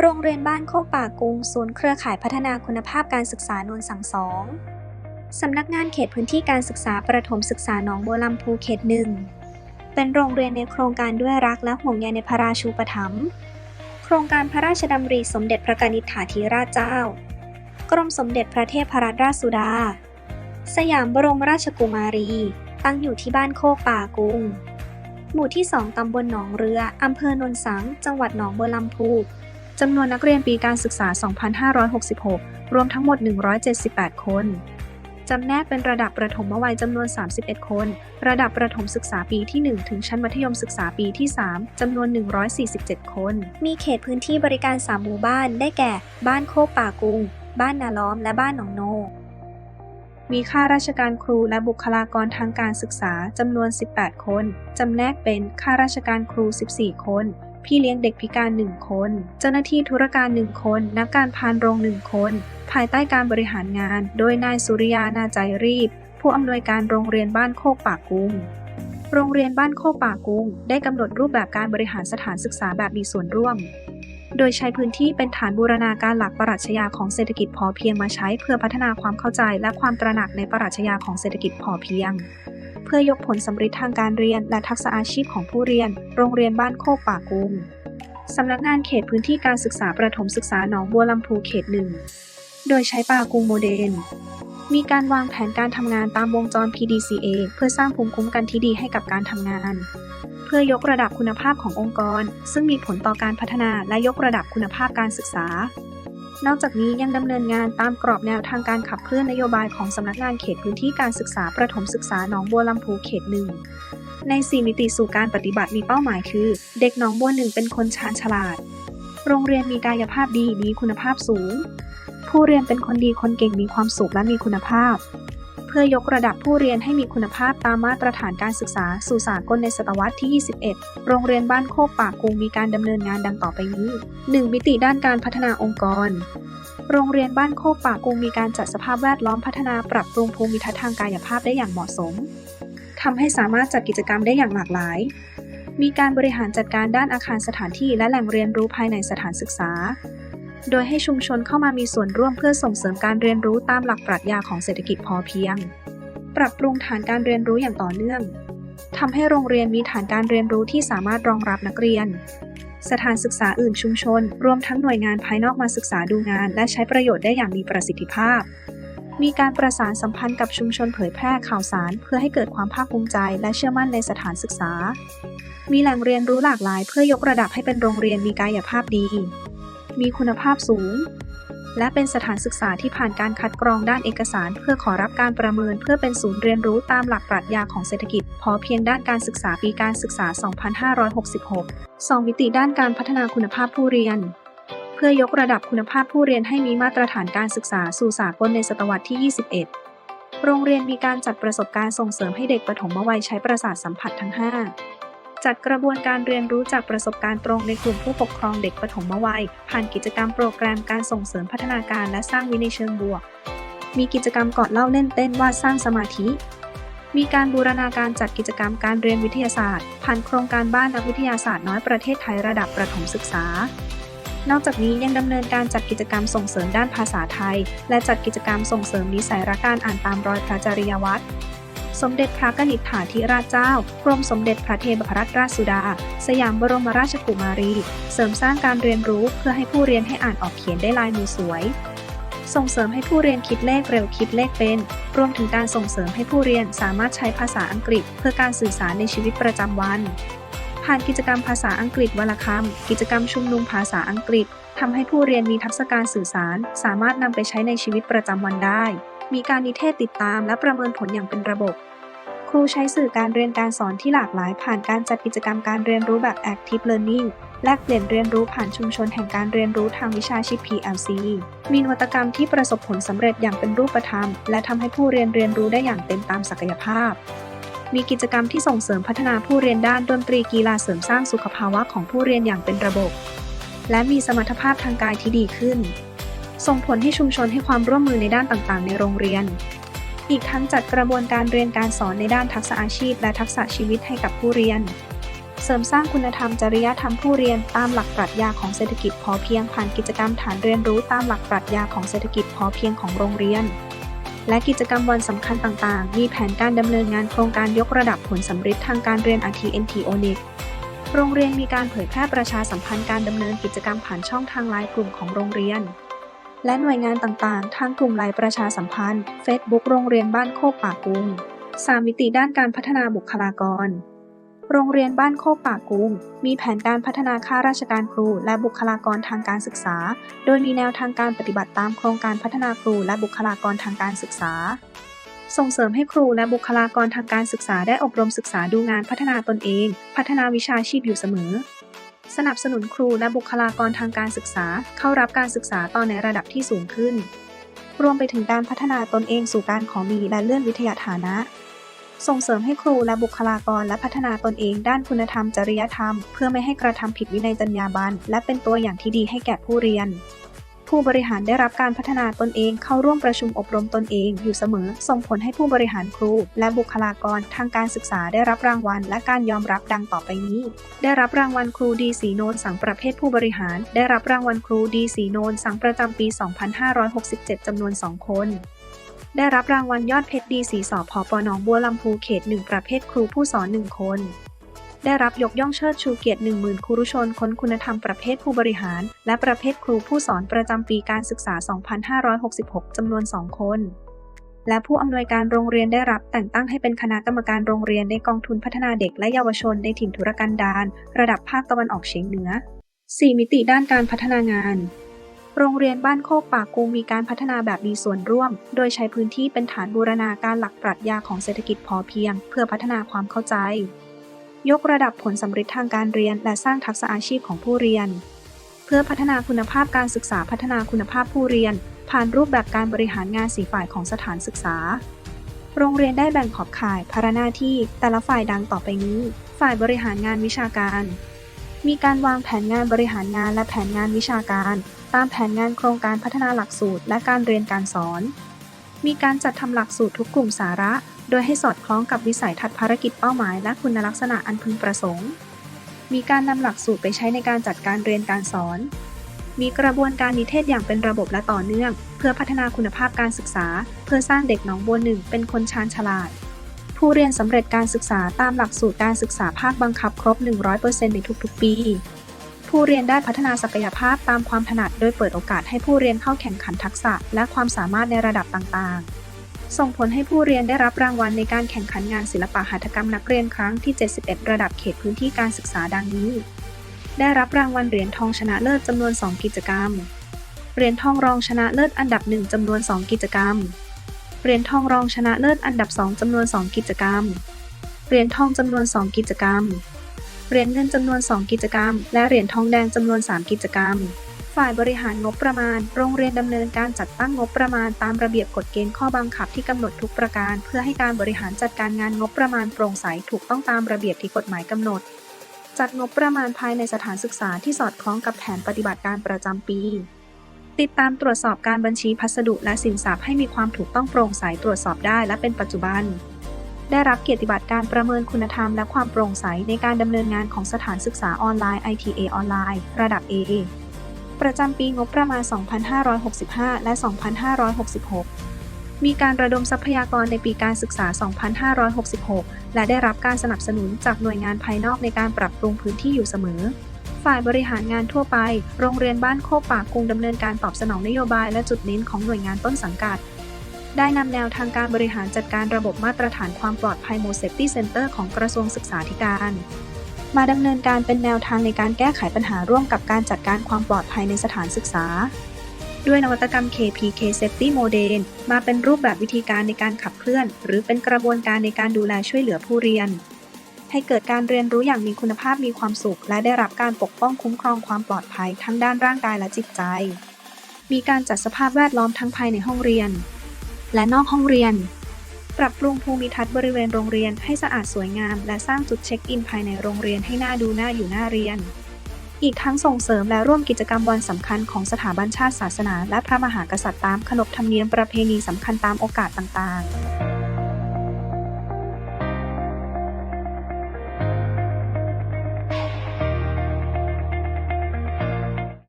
โรงเรียนบ้านโคกป่ากุงศูนย์เครือข่ายพัฒนาคุณภาพการศึกษานวลสังสองสำนักงานเขตพื้นที่การศึกษาประถมศึกษาหนองบัวลำพูเขตหนึ่งเป็นโรงเรียนในโครงการด้วยรักและห่วงใยในพระราชูปถัมภ์โครงการพระราชดำริสมเด็จพระกนิษฐาธิราชเจ้า กรมสมเด็จพระเทพรัตนราชสุดา สยามบรมราชกุมารี ตั้งอยู่ที่บ้านโคกป่ากุง หมู่ที่ 2 ตำบลหนองเรือ อำเภอโนนสัง จังหวัดหนองบัวลำพู จำนวนนักเรียนปีการศึกษา 2566 รวมทั้งหมด 178 คน จำแนกเป็นระดับประถมวัยจำนวน 31 คน ระดับประถมศึกษาปีที่ 1 ถึงชั้นมัธยมศึกษาปีที่ 3 จำนวน 147 คน มีเขตพื้นที่บริการ 3 หมู่บ้าน ได้แก่ บ้านโคกป่ากุง บ้านนาล้อม และบ้านหนองโน มีข้าราชการครูและบุคลากรทางการศึกษาจำนวน 18 คน จำแนกเป็นข้าราชการครู 14 คน พี่เลี้ยงเด็กพิการ 1 คน เจ้าหน้าที่ธุรการ 1 คน นักการพานโรง 1 คน ภายใต้การบริหารงาน โดยนายสุริยานาใจรีบ ผู้อำนวยการโรงเรียนบ้านโคกป่ากุงโรงเรียนบ้านโคกป่ากุงได้กำหนดรูปแบบการบริหารสถานศึกษาแบบมีส่วนร่วม โดยใช้พื้นที่เป็นฐานบูรณาการหลักปรัชญาของเศรษฐกิจพอเพียงมาใช้เพื่อพัฒนาความเข้าใจและความตระหนักในปรัชญาของเศรษฐกิจพอเพียง เพื่อยกผลสำเร็จทางการเรียนและทักษะอาชีพของผู้เรียน โรงเรียนบ้านโคกป่ากุงสำนักงานเขตพื้นที่การศึกษาประถมศึกษาหนองบัวลำพูเขตหนึ่ง โดยใช้ป่ากุงโมเดล มีการวางแผนการทำงานตามวงจร PDCA เพื่อสร้างภูมิคุ้มกันที่ดีให้กับการทำงาน เพื่อยกระดับคุณภาพขององค์กร ซึ่งมีผลต่อการพัฒนาและยกระดับคุณภาพการศึกษา นอกจากนี้ยังดำเนินงานตามกรอบแนวทางการขับเคลื่อนนโยบายของสำนักงานเขตพื้นที่การศึกษาประถมศึกษาหนองบัวลำพูเขตหนึ่งใน 4 มิติสู่การปฏิบัติมีเป้าหมายคือ เด็กหนองบัวหนึ่งเป็นคนชาญฉลาด โรงเรียนมีกายภาพดีมีคุณภาพสูง ผู้เรียนเป็นคนดีคนเก่งมีความสุขและมีคุณภาพ พื่อยกระดับผู้เรียนให้มีคุณภาพตามมาตรฐานการศึกษาสู่สากลในศตวรรษที่ 21 โรงเรียนบ้านโคกป่ากุงมีการดำเนินงานดังต่อไปนี้ 1. มิติด้านการพัฒนาองค์กรโรงเรียนบ้านโคกป่ากุงมีการจัดสภาพแวดล้อมพัฒนาปรับปรุงภูมิทัศน์ทางกายภาพได้อย่างเหมาะสมทำให้สามารถจัดกิจกรรมได้อย่างหลากหลาย มีการบริหารจัดการด้านอาคารสถานที่และแหล่งเรียนรู้ภายในสถานศึกษา โดยให้ชุมชนเข้ามามีส่วนร่วมเพื่อส่งเสริมการเรียนรู้ตามหลักปรัชญาของเศรษฐกิจพอเพียง ปรับปรุงฐานการเรียนรู้อย่างต่อเนื่องทำให้โรงเรียนมีฐานการเรียนรู้ที่สามารถรองรับนักเรียน สถานศึกษาอื่นชุมชน รวมทั้งหน่วยงานภายนอกมาศึกษาดูงาน และใช้ประโยชน์ได้อย่างมีประสิทธิภาพ มีการประสานสัมพันธ์กับชุมชนเผยแพร่ข่าวสาร เพื่อให้เกิดความภาคภูมิใจและเชื่อมั่นในสถานศึกษา มีแหล่งเรียนรู้หลากหลาย เพื่อยกระดับให้เป็นโรงเรียนมีกายภาพดี มีคุณภาพสูง และเป็นสถานศึกษาที่ผ่านการคัดกรองด้านเอกสาร เพื่อขอรับการประเมิน เพื่อเป็นศูนย์เรียนรู้ตามหลักปรัชญาของเศรษฐกิจ พอเพียงด้านการศึกษาปีการศึกษา 2566 2วิติด้านการพัฒนาคุณภาพผู้เรียน เพื่อยกระดับคุณภาพผู้เรียนให้มีมาตรฐานการศึกษาสู่สากลในศตวรรษที่ 21 โรงเรียนมีการจัดประสบการณ์ส่งเสริมให้เด็กปฐมวัยใช้ประสาทสัมผัสทั้ง 5 จัดกระบวนการเรียนรู้จากประสบการณ์ตรงในกลุ่มผู้ปกครองเด็กปฐมวัย ผ่านกิจกรรมโปรแกรมการส่งเสริมพัฒนาการและสร้างวินัยเชิงบวก มีกิจกรรมกอดเล่าเล่นเต้นวาดสร้างสมาธิ มีการบูรณาการจัดกิจกรรมการเรียนวิทยาศาสตร์ ผ่านโครงการบ้านนักวิทยาศาสตร์น้อยประเทศไทยระดับประถมศึกษา นอกจากนี้ยังดำเนินการจัดกิจกรรมส่งเสริมด้านภาษาไทย และจัดกิจกรรมส่งเสริมนิสัยรักการอ่านตามรอยพระจริยวัตร สมเด็จพระกนิษฐาธิราชเจ้า กรมสมเด็จพระเทพรัตนราชสุดา สยามบรมราชกุมารี เสริมสร้างการเรียนรู้เพื่อให้ผู้เรียนให้อ่านออกเขียนได้ลายมือสวย ส่งเสริมให้ผู้เรียนคิดเลขเร็วคิดเลขเป็น รวมถึงการส่งเสริมให้ผู้เรียนสามารถใช้ภาษาอังกฤษ เพื่อการสื่อสารในชีวิตประจำวัน ผ่านกิจกรรมภาษาอังกฤษวลคำกิจกรรมชุมนุมภาษาอังกฤษทำให้ผู้เรียนมีทักษะการสื่อสาร สามารถนำไปใช้ในชีวิตประจำวันได้ มีการนิเทศติดตามและประเมินผลอย่างเป็นระบบ ครูใช้สื่อการเรียนการสอนที่หลากหลาย ผ่านการจัดกิจกรรมการเรียนรู้แบบ Active Learning แลกเปลี่ยนเรียนรู้ผ่านชุมชนแห่งการเรียนรู้ทางวิชาชีพ PLC มีนวัตกรรมที่ประสบผลสำเร็จอย่างเป็นรูปธรรม และทำให้ผู้เรียนเรียนรู้ได้อย่างเต็มตามศักยภาพ มีกิจกรรมที่ส่งเสริมพัฒนาผู้เรียนด้านดนตรีกีฬาเสริมสร้างสุขภาวะของผู้เรียนอย่างเป็นระบบ และมีสมรรถภาพทางกายที่ดีขึ้น ส่งผลให้ชุมชนให้ความร่วมมือในด้านต่างๆ ในโรงเรียน อีกทั้งจัดกระบวนการเรียนการสอนในด้านทักษะอาชีพ และทักษะชีวิตให้กับผู้เรียน เสริมสร้างคุณธรรมจริยธรรมผู้เรียนตามหลักปรัชญาของเศรษฐกิจพอเพียงผ่านกิจกรรมฐานเรียนรู้ตามหลักปรัชญาของเศรษฐกิจพอเพียงของโรงเรียน และกิจกรรมวันสำคัญต่างๆ มีแผนการดำเนินงานโครงการยกระดับผลสำเร็จทางการเรียน RTNT o n i c โรงเรียนมีการเผยแพร่ประชาสัมพันธ์การดำเนินกิจกรรมผ่านช่องทางไลน์กลุ่มของโรงเรียน และหน่วยงานต่างๆ ทางกลุ่มไลน์ประชาสัมพันธ์ Facebook โรงเรียนบ้านโคกป่ากุงสามมิติด้านการพัฒนาบุคลากร โรงเรียนบ้านโคกป่ากุงมีแผนการพัฒนาข้าราชการครู และบุคลากรทางการศึกษา โดยมีแนวทางการปฏิบัติตามโครงการพัฒนาครูและบุคลากรทางการศึกษา ส่งเสริมให้ครูและบุคลากรทางการศึกษาได้อบรมศึกษาดูงานพัฒนาตนเอง พัฒนาวิชาชีพอยู่เสมอ สนับสนุนครูและบุคลากรทางการศึกษาเข้ารับการศึกษาต่อในระดับที่สูงขึ้น รวมไปถึงการพัฒนาตนเองสู่การขอมีและเลื่อนวิทยาฐานะ ส่งเสริมให้ครูและบุคลากรและพัฒนาตนเองด้านคุณธรรมจริยธรรม เพื่อไม่ให้กระทำผิดวินัยจรรยาบรรณและเป็นตัวอย่างที่ดีให้แก่ผู้เรียน ผู้บริหารได้รับการพัฒนาตนเองเข้าร่วมประชุมอบรมตนเองอยู่เสมอ ส่งผลให้ผู้บริหารครู และบุคลากรทางการศึกษาได้รับรางวัล และการยอมรับดังต่อไปนี้ ได้รับรางวัลครูดีสีโนนสังประเภทผู้บริหาร ได้รับรางวัลครูดีสีโนนสังประจำปี 2567จำนวน 2 คนได้รับรางวัลยอดเพชรดีสีสอพอปหนองบัวลำพูเขต1ประเภทครูผู้สอน1คน ได้รับยกย่องเชิดชูเกียรติ 10,000ครูรุชน ค้นคุณธรรมประเภทผู้บริหาร และประเภทครูผู้สอนประจำปีการศึกษา 2566 จำนวน 2 คน และผู้อำนวยการโรงเรียนได้รับแต่งตั้งให้เป็นคณะกรรมการโรงเรียนในกองทุนพัฒนาเด็กและเยาวชนในถิ่นธุรกันดารระดับภาคตะวันออกเฉียงเหนือ 4 มิติด้านการพัฒนางานโรงเรียนบ้านโคกป่ากุงมีการพัฒนาแบบมีส่วนร่วม โดยใช้พื้นที่เป็นฐานบูรณาการหลักปรัชญาของเศรษฐกิจพอเพียง เพื่อพัฒนาความเข้าใจ ยกระดับผลสำเร็จทางการเรียน และสร้างทักษะอาชีพของผู้เรียน เพื่อพัฒนาคุณภาพการศึกษาพัฒนาคุณภาพผู้เรียน ผ่านรูปแบบการบริหารงานสีฝ่ายของสถานศึกษา โรงเรียนได้แบ่งขอบข่ายภาระหน้าที่แต่ละฝ่ายดังต่อไปนี้ ฝ่ายบริหารงานวิชาการ มีการวางแผนงานบริหารงานและแผนงานวิชาการ ตามแผนงานโครงการพัฒนาหลักสูตร และการเรียนการสอน มีการจัดทำหลักสูตรทุกกลุ่มสาระ โดยให้สอดคล้องกับวิสัยทัศน์ภารกิจเป้าหมาย และคุณลักษณะอันพึงประสงค์ มีการนำหลักสูตรไปใช้ในการจัดการเรียนการสอน มีกระบวนการนิเทศอย่างเป็นระบบและต่อเนื่อง เพื่อพัฒนาคุณภาพการศึกษา เพื่อสร้างเด็กหนองบัวหนึ่งเป็นคนชาญฉลาด ผู้เรียนสำเร็จการศึกษาตามหลักสูตรการศึกษาภาคบังคับครบ 100%ในทุกๆ ปีผู้เรียนได้พัฒนาศักยภาพตามความถนัดโดยเปิดโอกาสให้ผู้เรียนเข้าแข่งขันทักษะ และความสามารถในระดับต่างๆ ส่งผลให้ผู้เรียนได้รับรางวัลในการแข่งขันงานศิลปะหัตถกรรมนักเรียนครั้งที่ 71 ระดับเขตพื้นที่การศึกษาดังนี้ ได้รับรางวัลเหรียญทองชนะเลิศจำนวน 2 กิจกรรม เหรียญทองรองชนะเลิศอันดับ 1จำนวน 2 กิจกรรม เหรียญทองรองชนะเลิศอันดับ 2จำนวน 2 กิจกรรม เหรียญทองจำนวน 2 กิจกรรม เหรียญเงินจำนวน 2 กิจกรรม และเหรียญทองแดงจำนวน 3 กิจกรรม ฝ่ายบริหารงบประมาณ โรงเรียนดำเนินการจัดตั้งงบประมาณตามระเบียบกฎเกณฑ์ข้อบังคับที่กำหนดทุกประการ เพื่อให้การบริหารจัดการงานงบประมาณโปร่งใสถูกต้องตามระเบียบที่กฎหมายกำหนด จัดงบประมาณภายในสถานศึกษาที่สอดคล้องกับแผนปฏิบัติการประจำปี ติดตามตรวจสอบการบัญชีพัสดุและสินทรัพย์ให้มีความถูกต้องโปร่งใสตรวจสอบได้และเป็นปัจจุบันได้รับเกียรติบัตรการประเมินคุณธรรมและความโปร่งใสในการดำเนินงานของสถานศึกษาออนไลน์ ITA ออนไลน์ ระดับ AA ประจำปีงบประมาณ 2565 และ 2566 มีการระดมทรัพยากรในปีการศึกษา 2566 และได้รับการสนับสนุนจากหน่วยงานภายนอกในการปรับปรุงพื้นที่อยู่เสมอ ฝ่ายบริหารงานทั่วไป โรงเรียนบ้านโคกป่ากุงดำเนินการตอบสนองนโยบายและจุดเน้นของหน่วยงานต้นสังกัด ได้นำแนวทางการบริหารจัดการระบบมาตรฐานความปลอดภัยโมเซฟตี้เซ็นเตอร์ของกระทรวงศึกษาธิการ มาดำเนินการเป็นแนวทางในการแก้ไขปัญหาร่วมกับการจัดการความปลอดภัยในสถานศึกษา ด้วยนวัตกรรม KPK Safety Model มาเป็นรูปแบบวิธีการในการขับเคลื่อน หรือเป็นกระบวนการในการดูแลช่วยเหลือผู้เรียน ให้เกิดการเรียนรู้อย่างมีคุณภาพมีความสุข และได้รับการปกป้องคุ้มครองความปลอดภัยทั้งด้านร่างกายและจิตใจ มีการจัดสภาพแวดล้อมทั้งภายในห้องเรียน และนอกห้องเรียน ปรับปรุงภูมิทัศน์บริเวณโรงเรียนให้สะอาดสวยงาม และสร้างจุดเช็คอินภายในโรงเรียนให้น่าดูน่าอยู่น่าเรียน อีกทั้งส่งเสริมและร่วมกิจกรรมวันสำคัญของสถาบันชาติศาสนา และพระมหากษัตริย์ตามขนบธรรมเนียมประเพณีสำคัญตามโอกาสต่างๆ